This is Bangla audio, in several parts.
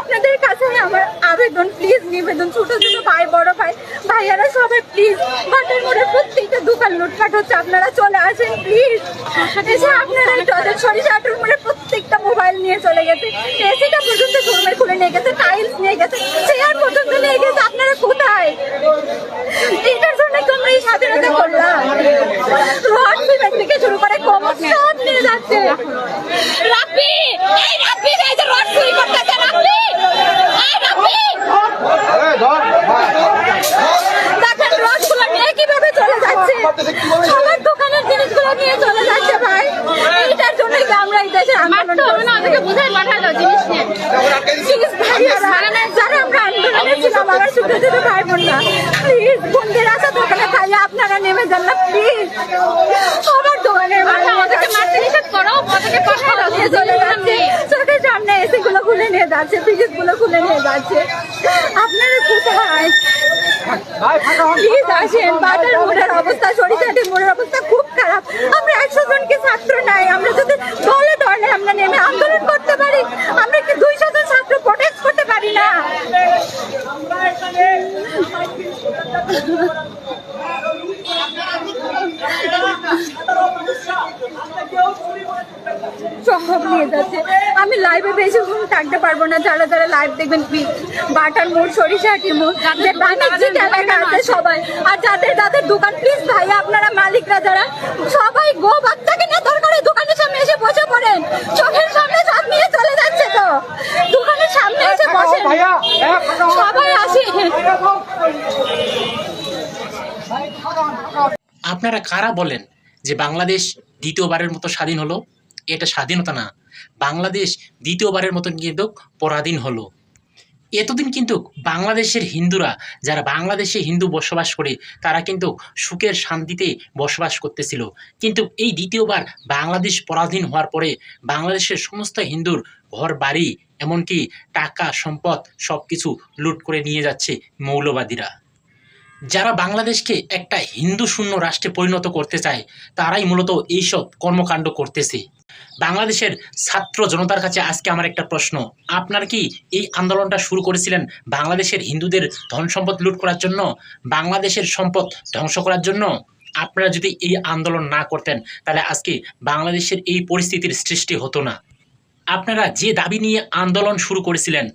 আপনাদের কাছে আমার আবেদন প্লিজ নিবেদন। ছোট ছোট ভাই, বড় ভাই, ভাইয়ারা সবাই প্লিজ বাটার মোড়ে প্রত্যেকটা দোকান লুটপাট হচ্ছে। আপনারা চলে আসেন প্লিজ এসে আপনারা ওদের সরিষা আটুর মোড়ে প্রত্যেকটা মোবাইল নিয়ে চলে গেছে। এসিটা পর্যন্ত শোরুমে খুলে নিয়ে গেছে টাইলস নিয়ে গেছে চেয়ার পর্যন্ত নিয়ে গেছে, আপনারা কোথায়? এটার জন্য কি আমরা এই স্বাধীনতা করলাম। রড থেকে শুরু করে কমর সব নিয়ে যাচ্ছে রাব্বি এই রাব্বি এই যে রড চুরি করতেছে রাব্বি এই রাব্বি দেখেন রডগুলো নিয়ে কীভাবে চলে যাচ্ছে সবার দোকানের জিনিসগুলো নিয়ে চলে যাচ্ছে ভাই এটার হবে না ওদেরকে বুঝাই জিনিস নিয়ে। যারা আমরা আন্দোলনে ছিলাম আমার প্লিজ আপনারা নেমে যান না প্লিজ সবার দোকানের ওদেরকে মারতে নিষেধ করো ওদেরকে পাঠাই দাও চোখের সামনে এসি গুলো খুলে নিয়ে যাচ্ছে ফ্রিজগুলো খুলে নিয়ে যাচ্ছে। আপনারা কোথায়? প্লিজ আসেন বাটার মোড়ের অবস্থা সরিষাটির মোড়ের অবস্থা খুব খারাপ। আমরা একশো জনকে ছাত্র নাই আমরা যদি দলে দলে আমরা নেমে আন্দোলন করতে পারি? আমরা কি দুইশো জন ছাত্র প্রোটেস্ট করতে পারি না? সব নিয়ে যাচ্ছে। আমি লাইভে বেশিক্ষণ থাকতে পারব না। যারা যারা লাইভ দেখবেন বাটার মোড় সরিষাটির মোড়, যে আছে সবাই। আর যাদের যাদের দোকান প্লিজ ভাই, আপনারা মালিকরা যারা, সবাই গো বাচ্চাকে নিয়ে দরকার দোকানের সামনে এসে বসে পড়েন। চোখের সামনে সব নিয়ে চলে যাচ্ছে তো দোকানের সামনে এসে বসেন সবাই আসে আপনারা কারা বলেন যে বাংলাদেশ দ্বিতীয়বারের মতো স্বাধীন হলো? এটা স্বাধীনতা না। বাংলাদেশ দ্বিতীয়বারের মতো কিন্তু পরাধীন হলো। এতদিন কিন্তু বাংলাদেশের হিন্দুরা, যারা বাংলাদেশে হিন্দু বসবাস করে, তারা কিন্তু সুখের শান্তিতে বসবাস করতেছিল। কিন্তু এই দ্বিতীয়বার বাংলাদেশ পরাধীন হওয়ার পরে বাংলাদেশের সমস্ত হিন্দুর ঘর বাড়ি এমনকি টাকা, সম্পদ সব কিছু লুট করে নিয়ে যাচ্ছে মৌলবাদীরা। যারা বাংলাদেশকে একটা হিন্দু শূন্য রাষ্ট্রে পরিণত করতে চায়, তারাই মূলত এইসব কর্মকাণ্ড করতেছে। বাংলাদেশের ছাত্র জনতার কাছে আজকে আমার একটা প্রশ্ন, আপনার কি এই আন্দোলনটা শুরু করেছিলেন বাংলাদেশের হিন্দুদের ধন সম্পদ লুট করার জন্য, বাংলাদেশের সম্পদ ধ্বংস করার জন্য? আপনারা যদি এই আন্দোলন না করতেন, তাহলে আজকে বাংলাদেশের এই পরিস্থিতির সৃষ্টি হতো না। আপনারা যে দাবি নিয়ে আন্দোলন শুরু করেছিলেন,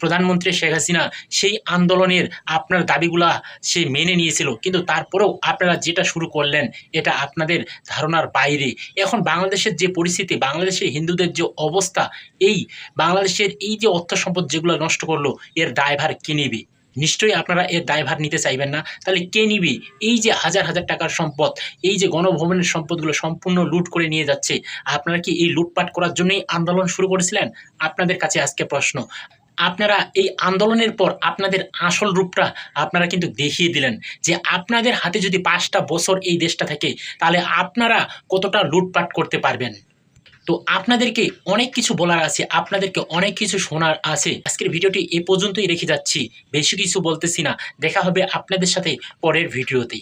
প্রধানমন্ত্রী শেখ হাসিনা, সেই আন্দোলনের আপনার দাবিগুলা সে মেনে নিয়েছিল। কিন্তু তারপরেও আপনারা যেটা শুরু করলেন, এটা আপনাদের ধারণার বাইরে। এখন বাংলাদেশের যে পরিস্থিতি, বাংলাদেশের হিন্দুদের যে অবস্থা, এই বাংলাদেশের এই যে অর্থ সম্পদ যেগুলো নষ্ট করল, এর দায়ভার কে নেবে? নিশ্চয়ই আপনারা এর দায়ভার নিতে চাইবেন না। তাহলে কে নিবে? এই যে হাজার হাজার টাকার সম্পদ, এই যে গণভবনের সম্পদগুলো সম্পূর্ণ লুট করে নিয়ে যাচ্ছে, আপনারা কি এই লুটপাট করার জন্যই আন্দোলন শুরু করেছিলেন? আপনাদের কাছে আজকে প্রশ্ন। আপনারা এই আন্দোলনের পর আপনাদের আসল রূপটা আপনারা কিন্তু দেখিয়ে দিলেন যে আপনাদের হাতে যদি পাঁচটা বছর এই দেশটা থাকে, তাহলে আপনারা কতটা লুটপাট করতে পারবেন? তো আপনাদেরকে অনেক কিছু বলার আছে, আপনাদেরকে অনেক কিছু শোনার আছে। আজকের ভিডিওটি এ পর্যন্তই রেখে যাচ্ছি, বেশি কিছু বলতেছি না। দেখা হবে আপনাদের সাথে পরের ভিডিওতে।